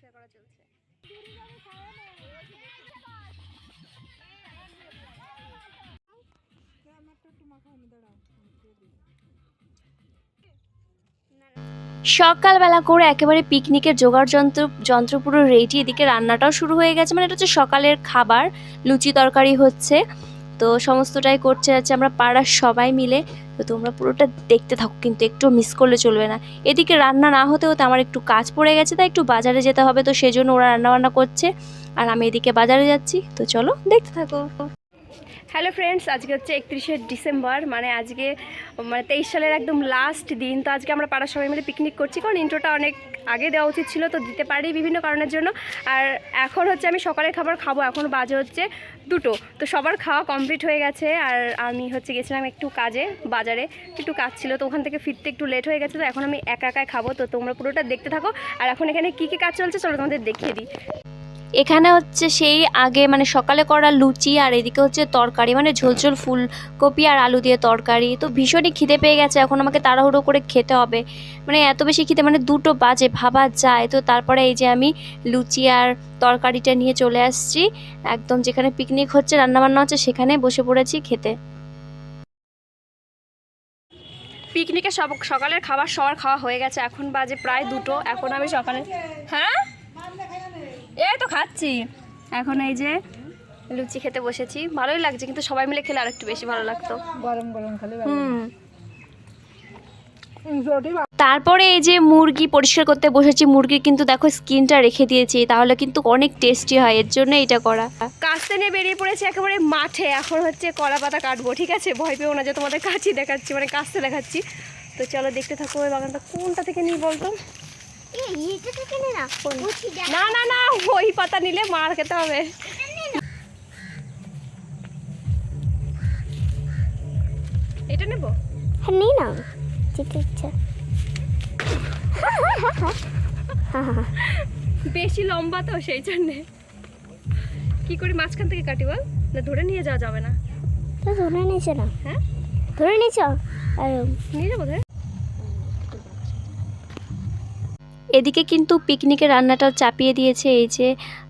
পরিষ্কার করা চলছে। সকালবেলা করে একেবারে পিকনিকের জোগাড় যন্ত্র যন্ত্র পুরো রেডি এদিকে রান্নাটাও শুরু হয়ে গেছে। মানে এটা হচ্ছে সকালের খাবার, লুচি তরকারি হচ্ছে। তো সমস্তটাই করছে যাচ্ছে আমরা পাড়ার সবাই মিলে। তো তোমরা পুরোটা দেখতে থাকো, কিন্তু একটু মিস করলে চলবে না। এদিকে রান্না না হতে হতে আমার একটু কাজ পড়ে গেছে, তাই একটু বাজারে যেতে হবে, তো সেজন্য ওরা রান্নাবান্না করছে। আর আমি এদিকে বাজারে যাচ্ছি, তো চলো দেখতে থাকো। হ্যালো ফ্রেন্ডস আজকে হচ্ছে একত্রিশে ডিসেম্বর মানে আজকে মানে তেইশ সালের একদম লাস্ট দিন। তো আজকে আমরা পাড়ার সবাই মিলে পিকনিক করছি, কারণ ইন্ট্রোটা অনেক আগে দেওয়া উচিত ছিল, তো দিতে পারি বিভিন্ন কারণের জন্য। আর এখন হচ্ছে আমি সকালের খাবার খাব, এখন বাজে হচ্ছে দুটো। তো সবার খাওয়া কমপ্লিট হয়ে গেছে, আর আমি হচ্ছে গেছিলাম একটু কাজে, বাজারে একটু কাজ ছিল, তো ওখান থেকে ফিরতে একটু লেট হয়ে গেছে, তো এখন আমি একা একাই খাব। তো তোমরা পুরোটা দেখতে থাকো, আর এখন এখানে কী কী কাজ চলছে, চলো তোমাদের দেখিয়ে দিই। এখানে হচ্ছে সেই আগে মানে সকালে করা লুচি আর এদিকে হচ্ছে তরকারি মানে ঝোলঝোল ফুলকপি আর আলু দিয়ে তরকারি। তো ভীষণই খিদে পেয়ে গেছে, এখন আমাকে তাড়াহুড়ো করে খেতে হবে। মানে এত বেশি খিদে মানে দুটো বাজে, ভাবা যায়। তো তারপরে এই যে আমি লুচি আর তরকারিটা নিয়ে চলে আসছি। একদম যেখানে পিকনিক হচ্ছে, রান্নাবান্না হচ্ছে, সেখানে বসে পড়েছি খেতে। পিকনিকে সব, সকালের খাবার সবার খাওয়া হয়ে গেছে, এখন বাজে প্রায় দুটো। এখন আমি সকালে হ্যাঁ? এই তো খাচ্ছি। এখন এই যে লুচি খেতে বসেছি। ভালোই লাগছে কিন্তু সবাই মিলে খেলে আরেকটু বেশি ভালো লাগতো। গরম গরম খালি হুম। তারপরে এই যে মুরগি পরিষ্কার করতে বসেছি মুরগির কিন্তু দেখো স্কিনটা রেখে দিয়েছি তাহলে কিন্তু অনেক টেস্টি হয় এর জন্য এটা করা। কাস্তে নিয়ে বেরিয়ে পড়েছে একেবারে মাঠে এখন হচ্ছে কলা পাতা কাটবো ঠিক আছে? ভয় পেও না যে তোমাদের কাছি দেখাচ্ছি মানে কাস্তে দেখাচ্ছি। তো চলো দেখতে থাকো ওই বাগানটা কোনটা থেকে নিই বলতো? না না। না ওই পাতা নিলে মার খেতে হবে। এটা নেব? হ্যাঁ নিই না। যেতে ইচ্ছা। বেশি লম্বা তো সেই জন্যে। কি করি মাঝখান থেকে কাটি বল? না ধরে নিয়ে যাওয়া যাবে না। তো ধরে নিয়েছে না। হ্যাঁ? ধরে নিয়েছ? আর নিয়ে যাব ধরে। এদিকে কিন্তু পিকনিকের রান্নাটা চাপিয়ে দিয়েছে এই যে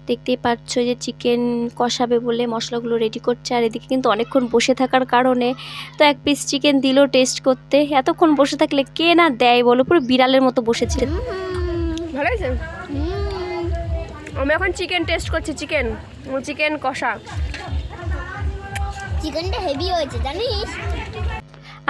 দেখতেই পাচ্ছ যে চিকেন কষাবে বলে মশলাগুলো রেডি করছে আর এদিকে কিন্তু অনেকক্ষণ বসে থাকার কারণে তো এক পিস চিকেন দিল টেস্ট করতে। এতক্ষণ বসে থাকলে কে না দেয় বলো? পুরো বিড়ালের মতো বসেছিল। ভালো আমি এখন চিকেন টেস্ট করছি চিকেন চিকেন কষা। চিকেনটা হেভি হয়েছে জানিস?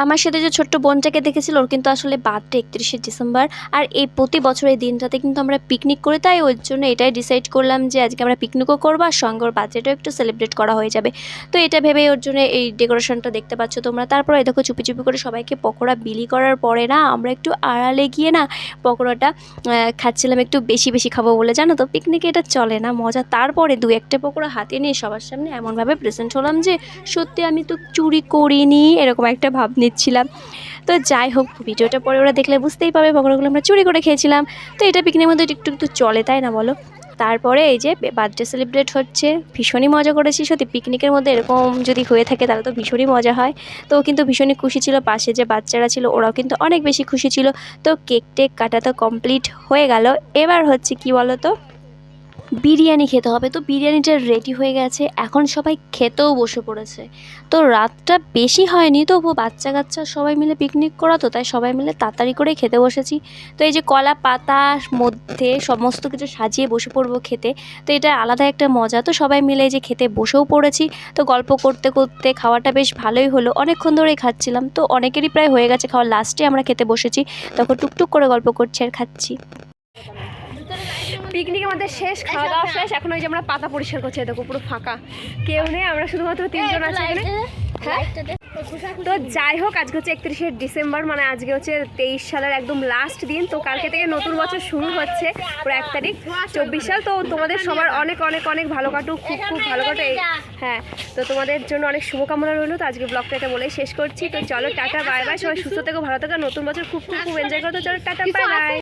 আমার সাথে যে ছোট্ট বোনটাকে দেখেছিল, ওর কিন্তু আসলে বার্থডে একত্রিশে ডিসেম্বর। আর এই প্রতি বছর এই দিনটাতে কিন্তু আমরা পিকনিক করি, তাই ওর জন্য এটাই ডিসাইড করলাম যে আজকে আমরা পিকনিকও করব আর সঙ্গে ওর বার্থডেটাও একটু সেলিব্রেট করা হয়ে যাবে। তো এটা ভেবে ওর জন্য এই ডেকোরেশনটা দেখতে পাচ্ছ তোমরা। তারপরে দেখো চুপি চুপি করে সবাইকে পকোড়া বিলি করার পরে না, আমরা একটু আড়ালে গিয়ে না পকোড়াটা খাচ্ছিলাম একটু বেশি বেশি খাব বলে। জানো তো পিকনিকে এটা চলে না, মজা। তারপরে দু একটা পকোড়া হাতে নিয়ে সবার সামনে এমনভাবে প্রেজেন্ট হলাম যে, সত্যি আমি তো চুরি করিনি। এরকম একটা ভাব নিচ্ছিলাম তো যাই হোক, ভিডিওটা পরে ওরা দেখলে বুঝতেই পারবে পকোড়াগুলো আমরা চুরি করে খেয়েছিলাম। তো এটা পিকনিকের মধ্যে একটু একটু চলে, তাই না বলো? তারপরে এই যে বার্থডে সেলিব্রেট হচ্ছে, ভীষণই মজা করেছি। সত্যি, পিকনিকের মধ্যে এরকম যদি হয়ে থাকে তাহলে তো ভীষণই মজা হয়। তো কিন্তু ভীষণই খুশি ছিল, পাশে যে বাচ্চারা ছিল ওরাও কিন্তু অনেক বেশি খুশি ছিল। তো কেক টেক কাটা তো কমপ্লিট হয়ে গেল। এবার হচ্ছে কি বলো তো বিরিয়ানি খেতে হবে। তো বিরিয়ানিটা রেডি হয়ে গেছে। এখন সবাই খেতেও বসে পড়েছে। তো রাতটা বেশি হয়নি তবু বাচ্চা কাচ্চা সবাই মিলে পিকনিক করা তো, তাই সবাই মিলে তাড়াতাড়ি করেই খেতে বসেছি। তো এই যে কলা পাতার মধ্যে সমস্ত কিছু সাজিয়ে বসে পড়ব খেতে, তো এটা আলাদা একটা মজা। তো সবাই মিলে এই যে খেতে বসেও পড়েছি। তো গল্প করতে করতে খাওয়াটা বেশ ভালোই হলো। অনেকক্ষণ ধরেই খাচ্ছিলাম। তো অনেকেরই প্রায় হয়ে গেছে খাওয়া। লাস্টে আমরা খেতে বসেছি। তখন টুকটুক করে গল্প করছি আর খাচ্ছি। পিকনিক আমাদের শেষ খাওয়া দাওয়া শেষ। এখন ওই যে আমরা পাতা পরিষ্কার করছি দেখো পুরো ফাঁকা। কেউ নেই আমরা শুধুমাত্র তিনজন আছি এখানে। হ্যাঁ? তো যাই হোক আজকে হচ্ছে একত্রিশে ডিসেম্বর মানে আজকে হচ্ছে তেইশ সালের একদম লাস্ট দিন। তো কালকে থেকে নতুন বছর শুরু হচ্ছে পুরো এক তারিখ। চব্বিশ সাল তো তোমাদের সবার অনেক অনেক অনেক ভালো কাটুক খুব খুব ভালো কাটুক। এই- হ্যাঁ তো তোমাদের জন্য অনেক শুভকামনা রইল। তো আজকে ব্লগটা এটা বলেই শেষ করছি। তো চলো টাটা বাই বাই সবাই সুস্থ থেকো ভালো থেকো। নতুন বছর খুব খুব খুব এনজয় করো। তো চলো টাটা বাই বাই